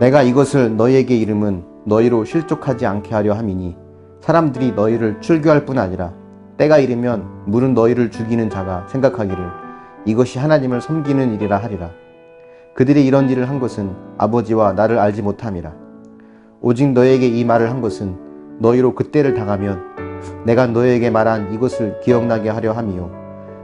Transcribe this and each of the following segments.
내가 이것을 너희에게 이름은 너희로 실족하지 않게 하려 함이니 사람들이 너희를 출교할 뿐 아니라 때가 이르면 물은 너희를 죽이는 자가 생각하기를 이것이 하나님을 섬기는 일이라 하리라. 그들이 이런 일을 한 것은 아버지와 나를 알지 못함이라. 오직 너에게 이 말을 한 것은 너희로 그때를 당하면 내가 너에게 말한 이것을 기억나게 하려 함이요.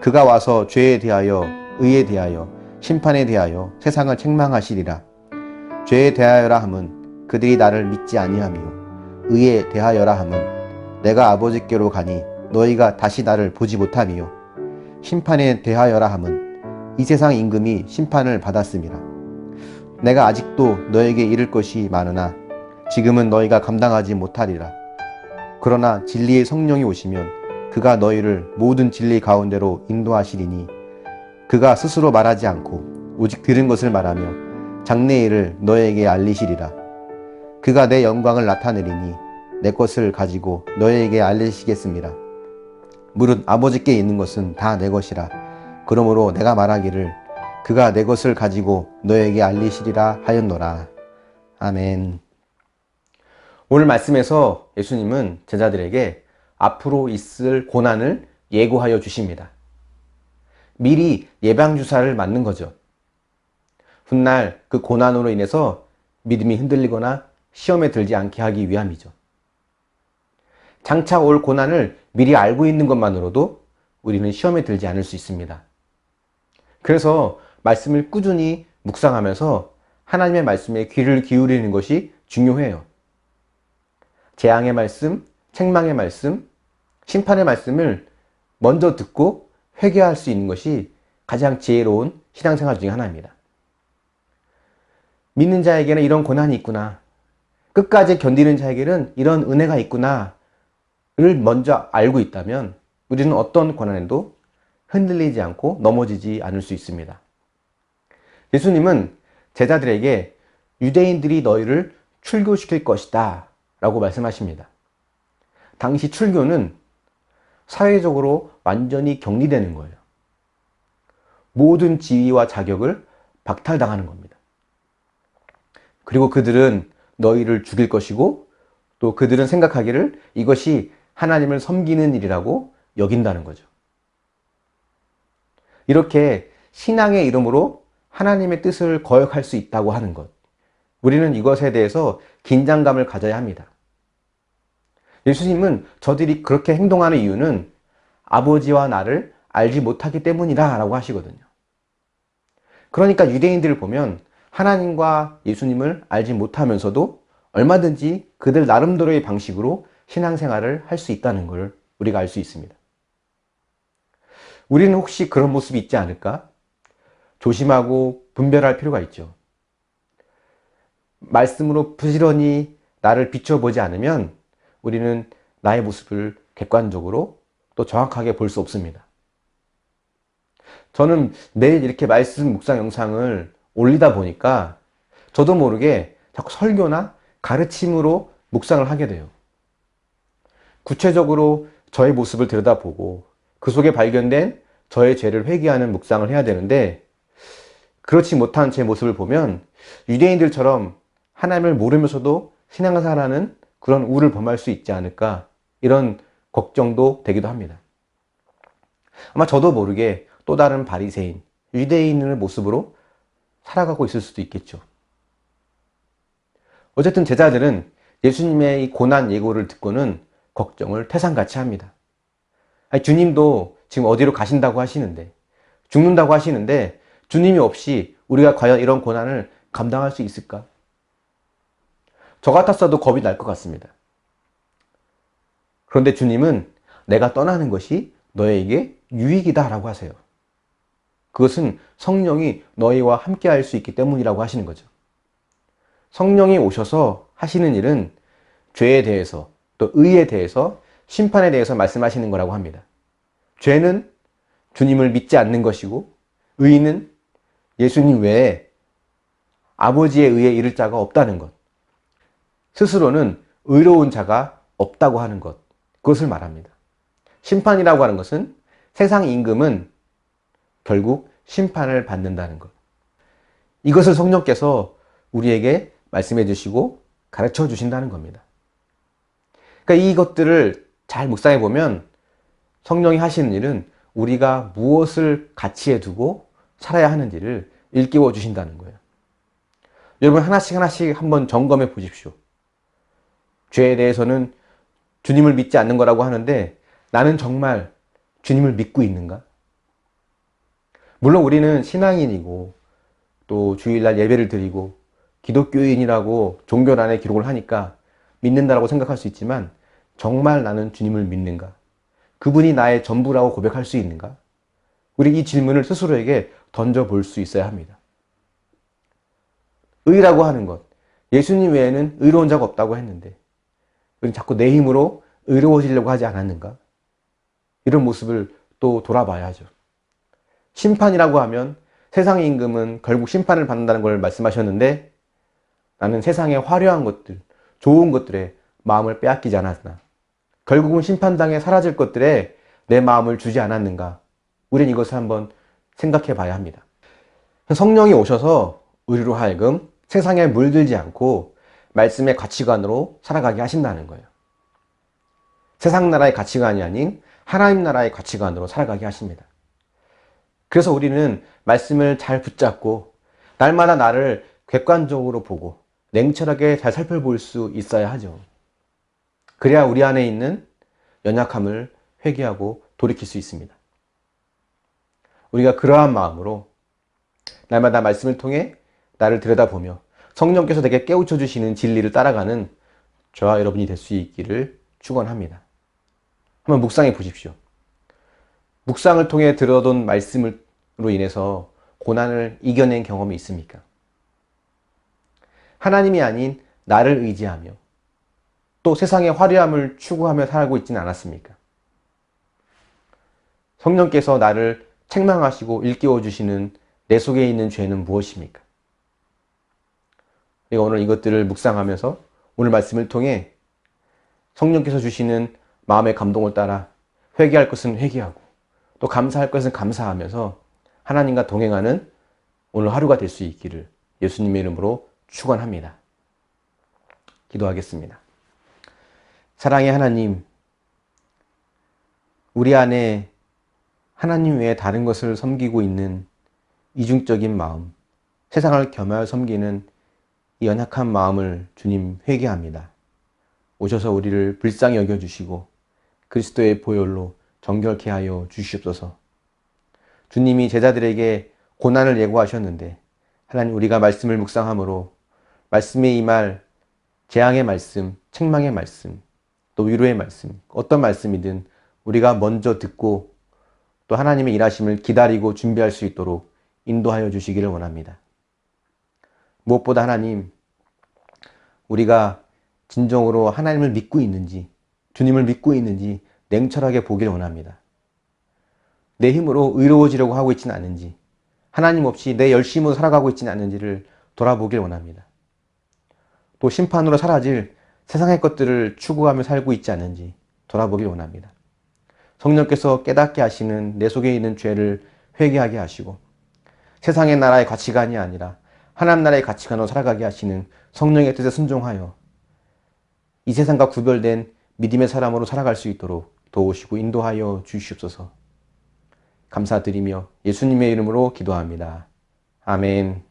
그가 와서 죄에 대하여 의에 대하여 심판에 대하여 세상을 책망하시리라. 죄에 대하여라 함은 그들이 나를 믿지 아니하며 의에 대하여라 함은 내가 아버지께로 가니 너희가 다시 나를 보지 못하며 심판에 대하여라 함은 이 세상 임금이 심판을 받았음이라. 내가 아직도 너에게 이를 것이 많으나 지금은 너희가 감당하지 못하리라. 그러나 진리의 성령이 오시면 그가 너희를 모든 진리 가운데로 인도하시리니 그가 스스로 말하지 않고 오직 들은 것을 말하며 장래일을 너에게 알리시리라. 그가 내 영광을 나타내리니 내 것을 가지고 너에게 알리시겠습니다. 물은 아버지께 있는 것은 다 내 것이라. 그러므로 내가 말하기를 그가 내 것을 가지고 너에게 알리시리라 하였노라. 아멘. 오늘 말씀에서 예수님은 제자들에게 앞으로 있을 고난을 예고하여 주십니다. 미리 예방주사를 맞는 거죠. 훗날 그 고난으로 인해서 믿음이 흔들리거나 시험에 들지 않게 하기 위함이죠. 장차 올 고난을 미리 알고 있는 것만으로도 우리는 시험에 들지 않을 수 있습니다. 그래서 말씀을 꾸준히 묵상하면서 하나님의 말씀에 귀를 기울이는 것이 중요해요. 재앙의 말씀, 책망의 말씀, 심판의 말씀을 먼저 듣고 회개할 수 있는 것이 가장 지혜로운 신앙생활 중의 하나입니다. 믿는 자에게는 이런 고난이 있구나. 끝까지 견디는 자에게는 이런 은혜가 있구나를 먼저 알고 있다면 우리는 어떤 고난에도 흔들리지 않고 넘어지지 않을 수 있습니다. 예수님은 제자들에게 유대인들이 너희를 출교시킬 것이다 라고 말씀하십니다. 당시 출교는 사회적으로 완전히 격리되는 거예요. 모든 지위와 자격을 박탈당하는 겁니다. 그리고 그들은 너희를 죽일 것이고 또 그들은 생각하기를 이것이 하나님을 섬기는 일이라고 여긴다는 거죠. 이렇게 신앙의 이름으로 하나님의 뜻을 거역할 수 있다고 하는 것. 우리는 이것에 대해서 긴장감을 가져야 합니다. 예수님은 저들이 그렇게 행동하는 이유는 아버지와 나를 알지 못하기 때문이다 라고 하시거든요. 그러니까 유대인들을 보면 하나님과 예수님을 알지 못하면서도 얼마든지 그들 나름대로의 방식으로 신앙생활을 할 수 있다는 걸 우리가 알 수 있습니다. 우리는 혹시 그런 모습이 있지 않을까? 조심하고 분별할 필요가 있죠. 말씀으로 부지런히 나를 비춰보지 않으면 우리는 나의 모습을 객관적으로 또 정확하게 볼 수 없습니다. 저는 매일 이렇게 말씀 묵상 영상을 올리다 보니까 저도 모르게 자꾸 설교나 가르침으로 묵상을 하게 돼요. 구체적으로 저의 모습을 들여다보고 그 속에 발견된 저의 죄를 회개하는 묵상을 해야 되는데 그렇지 못한 제 모습을 보면 유대인들처럼 하나님을 모르면서도 신앙생활하는 그런 우를 범할 수 있지 않을까 이런 걱정도 되기도 합니다. 아마 저도 모르게 또 다른 바리새인, 유대인의 모습으로 살아가고 있을 수도 있겠죠. 어쨌든 제자들은 예수님의 이 고난 예고를 듣고는 걱정을 태산같이 합니다. 아니, 주님도 지금 어디로 가신다고 하시는데, 죽는다고 하시는데, 주님이 없이 우리가 과연 이런 고난을 감당할 수 있을까? 저 같았어도 겁이 날 것 같습니다. 그런데 주님은 내가 떠나는 것이 너에게 유익이다 라고 하세요. 그것은 성령이 너희와 함께 할 수 있기 때문이라고 하시는 거죠. 성령이 오셔서 하시는 일은 죄에 대해서 또 의에 대해서 심판에 대해서 말씀하시는 거라고 합니다. 죄는 주님을 믿지 않는 것이고 의는 예수님 외에 아버지의 의에 이를 자가 없다는 것. 스스로는 의로운 자가 없다고 하는 것. 그것을 말합니다. 심판이라고 하는 것은 세상 임금은 결국 심판을 받는다는 것. 이것을 성령께서 우리에게 말씀해 주시고 가르쳐 주신다는 겁니다. 그러니까 이것들을 잘 묵상해 보면 성령이 하시는 일은 우리가 무엇을 가치에 두고 살아야 하는지를 일깨워 주신다는 거예요. 여러분 하나씩 하나씩 한번 점검해 보십시오. 죄에 대해서는 주님을 믿지 않는 거라고 하는데 나는 정말 주님을 믿고 있는가? 물론 우리는 신앙인이고 또 주일날 예배를 드리고 기독교인이라고 종교란에 기록을 하니까 믿는다라고 생각할 수 있지만 정말 나는 주님을 믿는가? 그분이 나의 전부라고 고백할 수 있는가? 우리 이 질문을 스스로에게 던져볼 수 있어야 합니다. 의라고 하는 것. 예수님 외에는 의로운 자가 없다고 했는데, 우리 자꾸 내 힘으로 의로워지려고 하지 않았는가? 이런 모습을 또 돌아봐야죠. 심판이라고 하면 세상의 임금은 결국 심판을 받는다는 걸 말씀하셨는데, 나는 세상의 화려한 것들, 좋은 것들에 마음을 빼앗기지 않았나. 결국은 심판당에 사라질 것들에 내 마음을 주지 않았는가. 우린 이것을 한번 생각해 봐야 합니다. 성령이 오셔서 우리로 하여금 세상에 물들지 않고 말씀의 가치관으로 살아가게 하신다는 거예요. 세상 나라의 가치관이 아닌 하나님 나라의 가치관으로 살아가게 하십니다. 그래서 우리는 말씀을 잘 붙잡고 날마다 나를 객관적으로 보고 냉철하게 잘 살펴볼 수 있어야 하죠. 그래야 우리 안에 있는 연약함을 회개하고 돌이킬 수 있습니다. 우리가 그러한 마음으로 날마다 말씀을 통해 나를 들여다보며 성령께서 내게 깨우쳐 주시는 진리를 따라가는 저와 여러분이 될 수 있기를 축원합니다. 한번 묵상해 보십시오. 묵상을 통해 들어둔 말씀으로 인해서 고난을 이겨낸 경험이 있습니까? 하나님이 아닌 나를 의지하며 또 세상의 화려함을 추구하며 살고 있지는 않았습니까? 성령께서 나를 책망하시고 일깨워 주시는 내 속에 있는 죄는 무엇입니까? 우리가 오늘 이것들을 묵상하면서 오늘 말씀을 통해 성령께서 주시는 마음의 감동을 따라 회개할 것은 회개하고 또 감사할 것은 감사하면서 하나님과 동행하는 오늘 하루가 될 수 있기를 예수님의 이름으로 축원합니다. 기도하겠습니다. 사랑의 하나님, 우리 안에 하나님 외에 다른 것을 섬기고 있는 이중적인 마음, 세상을 겸하여 섬기는 이 연약한 마음을 주님 회개합니다. 오셔서 우리를 불쌍히 여겨주시고 그리스도의 보혈로 정결케 하여 주시옵소서. 주님이 제자들에게 고난을 예고하셨는데 하나님 우리가 말씀을 묵상함으로 말씀에 임할 재앙의 말씀, 책망의 말씀, 또 위로의 말씀, 어떤 말씀이든 우리가 먼저 듣고 또 하나님의 일하심을 기다리고 준비할 수 있도록 인도하여 주시기를 원합니다. 무엇보다 하나님, 우리가 진정으로 하나님을 믿고 있는지, 주님을 믿고 있는지 냉철하게 보기를 원합니다. 내 힘으로 의로워지려고 하고 있지는 않은지, 하나님 없이 내 열심으로 살아가고 있지는 않은지를 돌아보길 원합니다. 또 심판으로 사라질 세상의 것들을 추구하며 살고 있지 않은지 돌아보길 원합니다. 성령께서 깨닫게 하시는 내 속에 있는 죄를 회개하게 하시고 세상의 나라의 가치관이 아니라 하나님 나라의 가치관으로 살아가게 하시는 성령의 뜻에 순종하여 이 세상과 구별된 믿음의 사람으로 살아갈 수 있도록 도우시고 인도하여 주시옵소서. 감사드리며 예수님의 이름으로 기도합니다. 아멘.